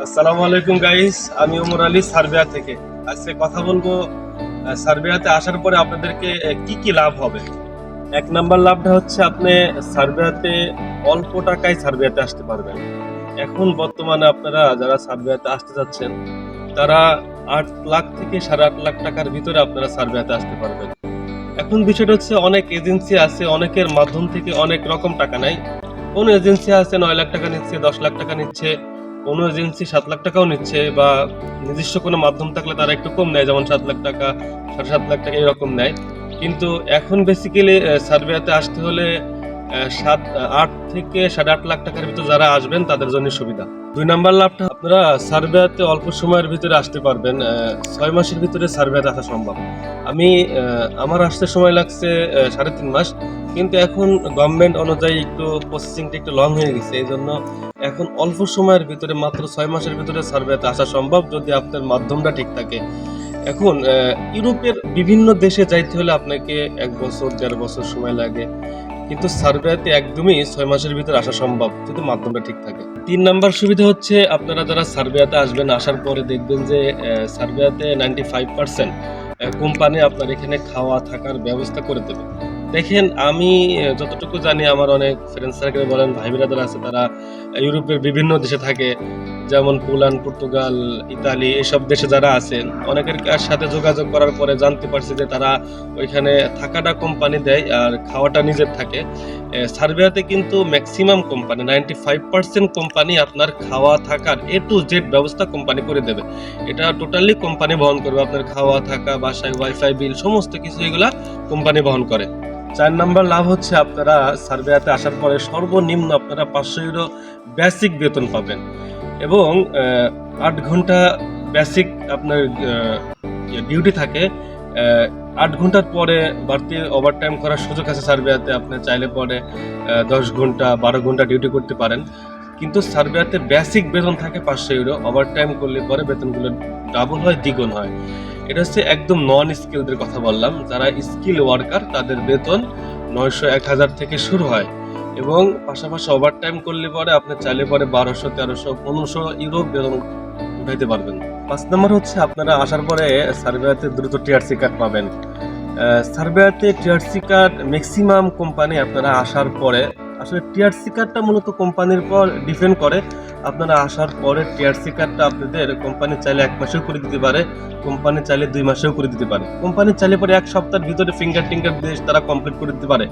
আসসালামু আলাইকুম গাইস আমি ওমর আলী, সার্বিয়া থেকে। আজকে কথা বলব সার্বিয়াতে আসার পরে আপনাদেরকে কি কি লাভ হবে? এক নাম্বার লাভটা হচ্ছে আপনি সার্বিয়াতে অল্প টাকায় সার্বিয়াতে আসতে পারবেন। এখন বর্তমানে আপনারা যারা সার্বিয়াতে আসতে যাচ্ছেন, তারা আট লাখ থেকে সাড়ে আট লাখ টাকার ভিতরে আপনারা সার্বিয়াতে আসতে পারবেন। এখন বিষয়টা হচ্ছে, অনেক এজেন্সি আছে, অনেকের মাধ্যম থেকে অনেক রকম টাকা নেয়। কোন এজেন্সি আছে, নয় লাখ টাকা নিচ্ছে, দশ লাখ টাকা নিচ্ছে কোনো এজেন্সি সাত লাখ টাকাও নিচ্ছে বা নির্দিষ্ট কোনো মাধ্যম থাকলে তারা একটু কম নেয়, যেমন সাত লাখ টাকা, সাড়ে সাত লাখ টাকা এরকম নেয়। কিন্তু এখন বেসিক্যালি সার্ভেতে আসতে হলে সাত আট থেকে সাড়ে আট লাখ টাকার ভিতরে যারা আসবেন তাদের জন্য সুবিধা। দুই নাম্বার লাভটা, আপনারা সার্ভেতে অল্প সময়ের ভিতরে আসতে পারবেন ছয় মাসের ভিতরে সার্ভেতে আসা সম্ভব। আমি আমার আসতে সময় লাগছে সাড়ে তিন মাস, কিন্তু এখন গভর্নমেন্ট অনুযায়ী একটু প্রসেসিংটা একটু লং হয়ে গেছে এই জন্য এখন অল্প সময়ের ভিতরে, মাত্র ছয় মাসের ভিতরে সার্ভেতে আসা সম্ভব, যদি আপনার মাধ্যমটা ঠিক থাকে। এখন ইউরোপের বিভিন্ন দেশে যাইতে হলে আপনাকে এক বছর, দেড় বছর সময় লাগে। কিন্তু সার্ভেতে একদমই ছয় মাসের ভিতরে আসা সম্ভব, যদি মাধ্যমটা ঠিক থাকে। তিন নাম্বার সুবিধা হচ্ছে আপনারা যারা সার্ভেতে আসবেন, আসার পরে দেখবেন যে সার্ভেতে নাইনটি ফাইভ পার্সেন্ট কোম্পানি আপনার এখানে খাওয়া থাকার ব্যবস্থা করে দেবে। দেখেন, আমি যতটুকু জানি, আমার অনেক ফ্রেন্ড সার্কেল বলেন ভাই বিরাদার আছে, তারা ইউরোপের বিভিন্ন দেশে থাকে। যেমন পোল্যান্ড, পর্তুগাল, ইতালি, এসব দেশে যারা আছেন, অনেকের সাথে যোগাযোগ করার পরে জানতে পারছি যে তারা ওইখানে থাকাটা কোম্পানি দেয় আর খাওয়াটা নিজের থাকে। সার্বিয়াতে কিন্তু maximum company ninety five percent company আপনার খাওয়া, থাকার এ টু জেড ব্যবস্থা কোম্পানি করে দেবে। এটা টোটালি কোম্পানি বহন করবে। আপনার খাওয়া, থাকা, বাসায় ওয়াইফাই বিল সমস্ত কিছু এগুলা কোম্পানি বহন করে। চার নাম্বার লাভ হচ্ছে আপনারা সার্বিয়াতে আসার পরে সর্বনিম্ন আপনারা পাঁচশো ইউরো বেসিক বেতন পাবেন। এবং আট ঘণ্টা বেসিক আপনার ডিউটি থাকে। আট ঘণ্টার পরে বাড়তি ওভার টাইম করার সুযোগ আছে সার্বিয়াতে। আপনি চাইলে পরে দশ ঘণ্টা, বারো ঘণ্টা ডিউটি করতে পারেন। কিন্তু সার্বিয়াতে বেসিক বেতন থাকে পাঁচশো ইউরো ওভার টাইম করলে পরে বেতনগুলো ডাবল হয়, দ্বিগুণ হয়। এটা হচ্ছে একদম নন স্কিলদের কথা বললাম। যারা স্কিল ওয়ার্কার তাদের বেতন নয়শো এক হাজার থেকে শুরু হয়। এবং পাশাপাশি ওভার টাইম করলে পরে আপনি চাইলে পরে বারোশো, তেরোশো, পনেরোশো ইউরো বেতন উঠাইতে পারবেন। পাঁচ নম্বর হচ্ছে আপনারা আসার পরে সার্ভেয়াতে দ্রুত টিআরসি কার্ড পাবেন। সার্ভেয়াতে টিআরসি কার্ড ম্যাক্সিমাম কোম্পানি আপনারা আসার পরে, আসলে টিআরসি কার্ডটা মূলত কোম্পানির পর ডিপেন্ড করে। আপনারা আসার পরে টিআরসি কার্ডটা আপনাদের কোম্পানি চাইলে এক মাসেও করে দিতে পারে কোম্পানি চাইলে দুই মাসেও করে দিতে পারে। কোম্পানি চাইলে পরে এক সপ্তাহের ভিতরে ফিঙ্গার টিঙ্গার দিয়ে তারা কমপ্লিট করে দিতে পারে।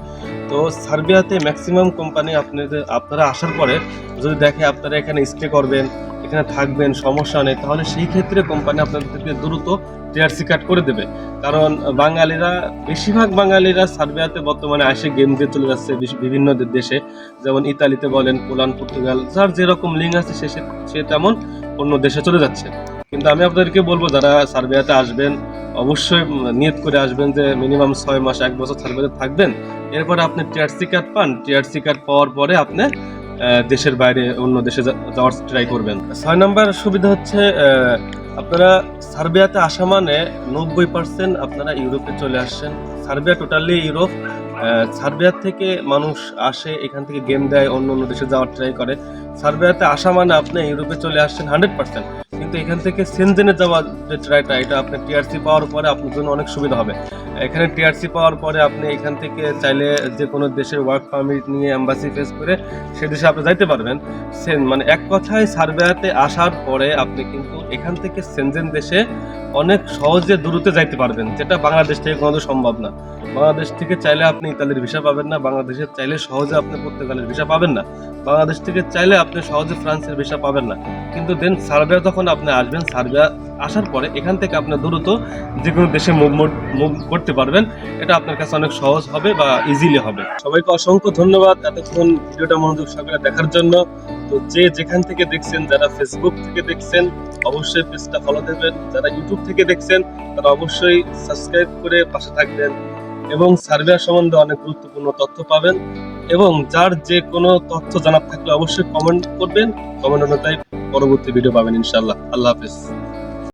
তো সার্বিয়াতে ম্যাক্সিমাম কোম্পানি আপনাদের, আপনারা আসার পরে যদি দেখে আপনারা এখানে স্টে করবেন এখানে থাকবেন, সমস্যা নেই। তাহলে সেই ক্ষেত্রে কোম্পানি আপনাদেরকে দ্রুত টিআরসি কার্ড করে দেবে। কারণ বাঙালিরা, বেশিরভাগ বাঙালিরা সার্বিয়াতে বর্তমানে আসে গেম দিয়ে চলে যাচ্ছে বিভিন্ন দেশে। যেমন ইতালিতে বলেন, পোল্যান্ড, পর্তুগাল, যার যেরকম লিঙ্ক আছে, সে সে- তেমন অন্য দেশে চলে যাচ্ছে। কিন্তু আমি আপনাদেরকে বলব, যারা সার্বিয়াতে আসবেন, অবশ্যই নিয়ত করে আসবেন যে মিনিমাম ছয় মাস, এক বছর সার্বিয়াতে থাকবেন। এরপরে আপনি টিআরসি কার্ড পান। টিআরসি কার্ড পাওয়ার পরে আপনি দেশের বাইরে অন্য দেশে যাওয়ার ট্রাই করবেন। ছয় নম্বর সুবিধা হচ্ছে আপনারা সার্বিয়াতে আসা মানে নব্বই পার্সেন্ট আপনারা ইউরোপে চলে আসছেন। Serbia totally Europe. সার্বিয়ার সার্বিয়া থেকে মানুষ আসে, এখান থেকে গেম দেয়, অন্য অন্য দেশে যাওয়ার ট্রাই করে। সার্বিয়াতে আসা মানে আপনি ইউরোপে চলে আসছেন হান্ড্রেড পার্সেন্ট কিন্তু এখান থেকে সেনজেনে যাওয়ার যে ট্রাইটা এটা আপনার টিআরসি পাওয়ার পরে আপনার জন্য অনেক সুবিধা হবে। এখানে টিআরসি পাওয়ার পরে আপনি এখান থেকে চাইলে যে কোনো দেশের ওয়ার্ক পারমিট নিয়ে অ্যাম্বাসি ফেস করে সে দেশে আপনি যাইতে পারবেন। সেন মানে এক কথায় সার্বিয়াতে আসার পরে আপনি কিন্তু এখান থেকে সেনজেন দেশে অনেক সহজে দূরতে যাইতে পারবেন, যেটা বাংলাদেশ থেকে কোনো সম্ভব না। বাংলাদেশ থেকে চাইলে আপনি ইতালির ভিসা পাবেন না বাংলাদেশের চাইলে সহজে আপনি পর্তুগালের ভিসা পাবেন না। বাংলাদেশ থেকে চাইলে আপনি সহজে ফ্রান্সের ভিসা পাবেন না। কিন্তু দেন সার্বিয়া যখন আপনি আসবেন, সার্বিয়া আসার পরে এখান থেকে আপনি দ্রুত যে কোনো দেশে মুভ মুভ করতে পারবেন। এটা আপনার কাছে অনেক সহজ হবে বা ইজিলি হবে। সবাইকে অসংখ্য ধন্যবাদ এতক্ষণ ভিডিওটা মনোযোগ সহকারে দেখার জন্য। তো যে যেখান থেকে দেখছেন, যারা ফেসবুক থেকে দেখছেন, অবশ্যই পেজটা ফলো দেবেন যারা ইউটিউব থেকে দেখছেন, তারা অবশ্যই সাবস্ক্রাইব করে পাশে থাকবেন এবং সার্বিয়া সম্বন্ধে অনেক গুরুত্বপূর্ণ তথ্য পাবেন। এবং যার যে কোনো তথ্য জানার থাকলে অবশ্যই কমেন্ট করবেন। কমেন্ট অনুযায়ী পরবর্তী ভিডিও পাবেন ইনশাল্লাহ আল্লাহ হাফেজ।